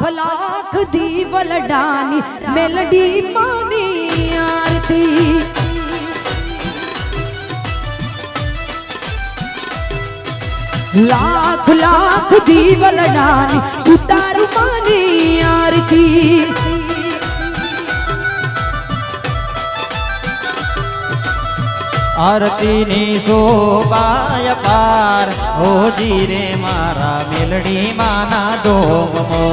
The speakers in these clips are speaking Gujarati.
લાખ લાખ દીવલડાની મેલડી માની આરતી. લાખ લાખ દીવલડાની ઉતારું માની આરતી. આરતીની શોભાય પાર, હોજી રે મારા મેલડી માના ડોમો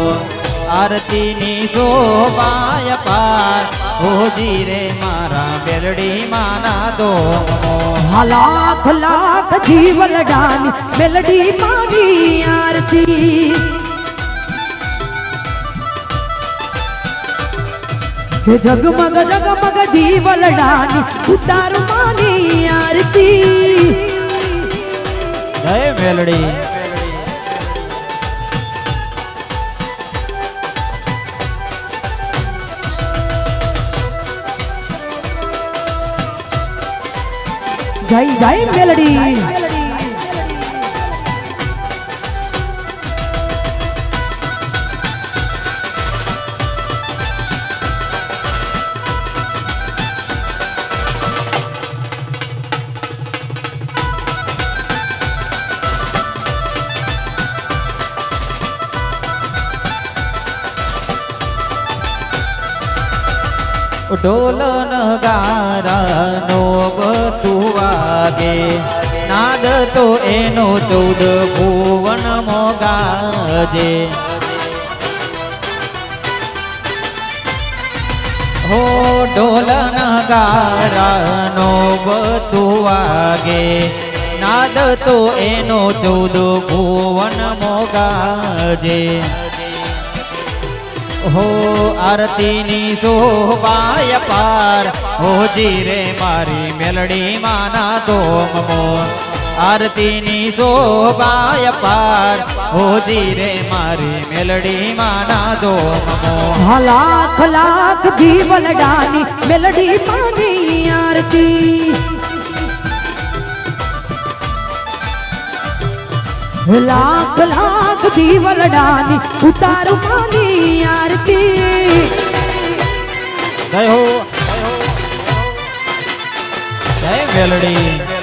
આરતીની શોભાય પાર હોજી રે મારા મેલડી માના ડોમો હા લાખ લાખ દીવલડાની મેલડી માની આરતી હે જગમગ જગમગ દીવલડાની ઉતારું માની આરતી જય મેલડી જય જય મેલડી. ઢોલ નગારાનો બતું વાગે. નાદ તો એનો ચૌદ ભુવન મોગાજે. હો ઢોલ નગારાનો બતું વાગે. નાદ તો એનો ચૌદ ભુવન મોગાજે. હો આરતીની શોભાય પાર હોજી રે મારી મેલડી માના તોમમો આરતીની શોભાય પાર હોજી રે મારી મેલડી માના તોમ મોર. લાખ લાખ દીવલડાની મેલડી માની આરતી. લાખ લાખ દીવલડાની ઉતારું માની આરતી. જય હો. જય મેલડી.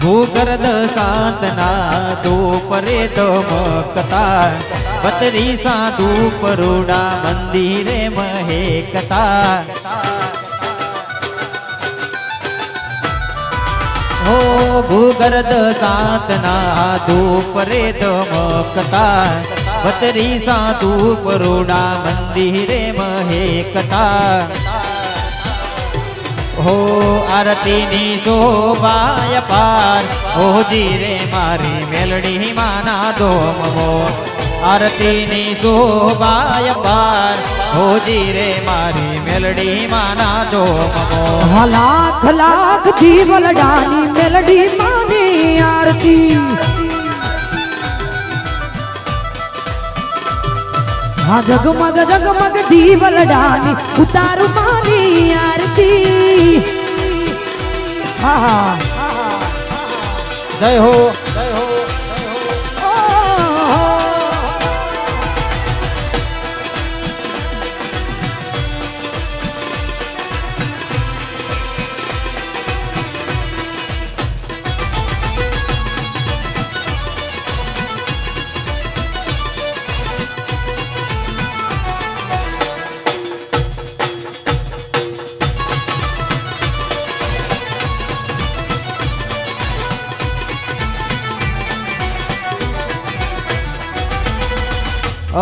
ભૂગર્દ સાતના દોપરે દમકતા બતરી સાધુ પરોડા મંદિરે મહેકતા હો ભૂગર્દ સાતના દોપરે દમકતા બતરી સાધુ પરોડા મંદિરે મહેકતા હો આરતીની શોભાય પાર ઓજી રે મારી મેલડી માના દોમો આરતીની શોભાય પાર ઓજી રે મારી મેલડી માના દોમો લાખ લાખ દીવલડાની મેલડી માની આરતી. હા જગમગ જગમગ દીવલડાની ઉતારું માની આરતી હા હા જય હો જય હો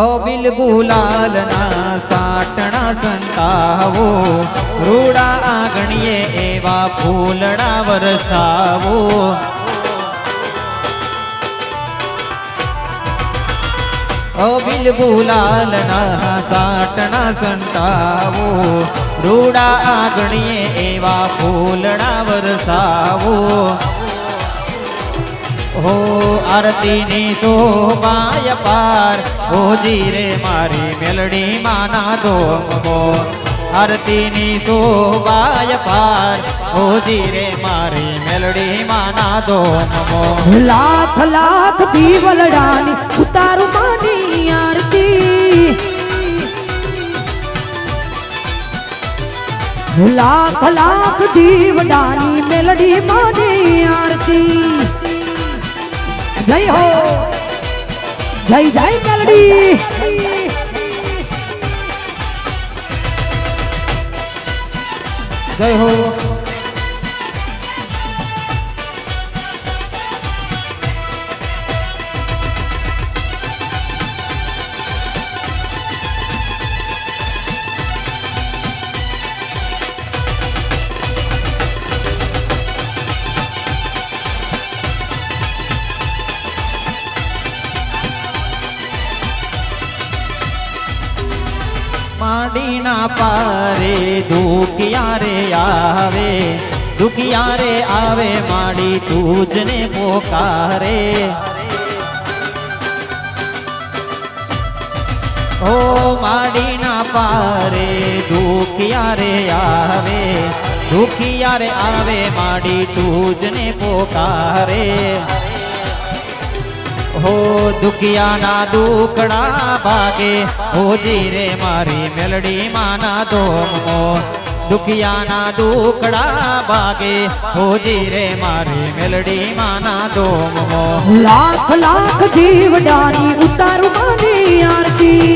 અબિલ ગુલાલના સાટણા સંતાવો, રૂડા આંગણીએ એવા ફૂલડા વરસાવો. અબિલ ગુલાલના સાટણા સંતાવો, રૂડા આંગણીએ એવા ફૂલડા વરસાવો. હો આરતીની શોભાય પાર ઓજી રે મારી મેલડી માના દોમો આરતીની શોભાય પાર ઓજી રે મારી મેલડી માના દોમો લાખ લાખ દીવલડાની ઉતારું માની આરતી લાખ લાખ દીવડાની મેલડી માની આરતી જય હો જય જય મેલડી. જય હો. માંડીના પારે દુખિયા રે આવે? દુખિયા રે આવે માડી તુજને પોકારે? ઓ માડીના પારે દુખિયા રે આવે? દુખિયા રે આવે માડી તુજને પોકારે? હો દુખિયાના દુકડા ભાગે હોજી રે મારી મેલડી માના ધોમો દુખિયાના દુકડા ભાગે હોજી રે મારી મેલડી માના ધોમો લાખ લાખ દીવડાની ઉતારું માની આરતી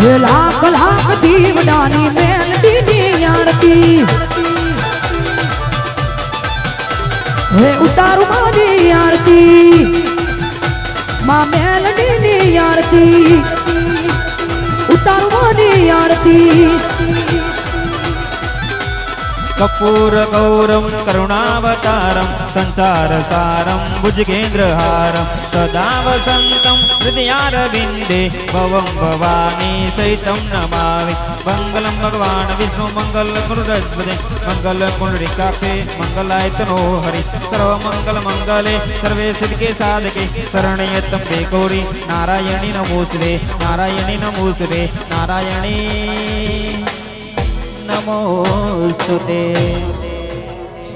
હે લાખ લાખ દીવડાની મેલડીની આરતી હે ઉતારું મારી આરતી. માં મેલડીની આરતી. ઉતારું મારી આરતી. कपूरगौरं करुणावतारं संसारसारं भुजगेन्द्रहारं सदा वसन्तं हृदयारविन्दे भवं भवानी सहितं नमामि मङ्गलं भगवान् विष्णु मङ्गलकुण्डस्पदे मङ्गलकुण्डलिकाक्षे मङ्गलायतनो हरि सर्वमङ्गलमङ्गले सर्वे सिद्धके साधके शरणयतं ते गौरी नारायणि नमोस्तुते नारायणि नमोस्तुते नारायणी नमोस्तुते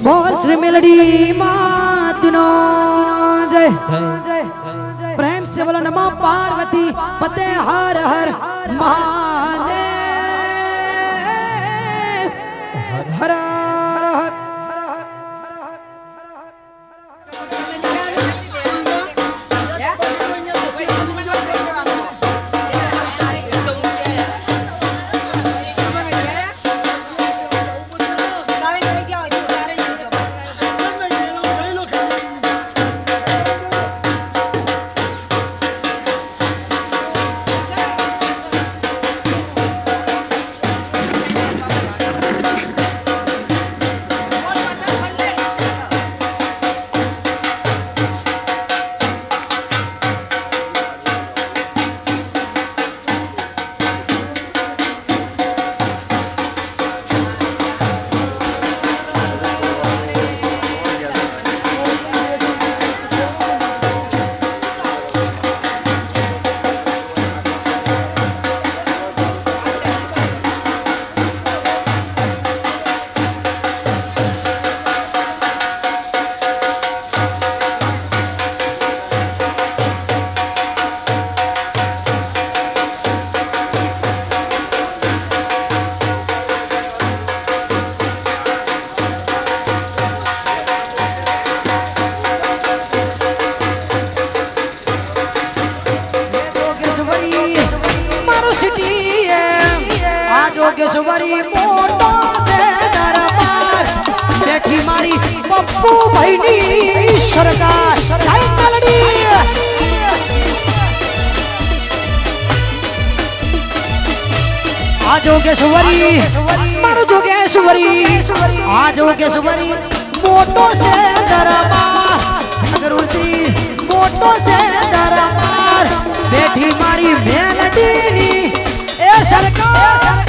बोल श्री मेलडी मातुनो जय। जय। प्रेम से बोला नमो पार्वती पते हर हर महा આ જોગેશ્વરી મોટો છે દરબાર બેઠી મારી પપ્પુ ભાઈની સરકાર જય મેલડી આ જોગેશ્વરી મારો જોગેશ્વરી આ જોગેશ્વરી મોટો છે દરબાર અગરવતી મોટો છે દરબાર બેઠી મારી મેલડીની એ સરકાર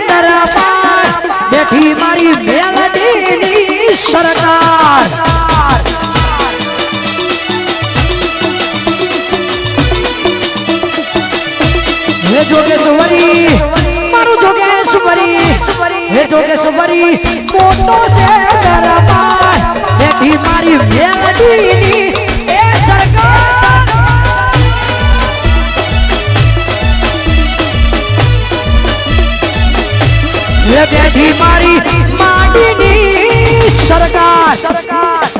সরকার। সরকার।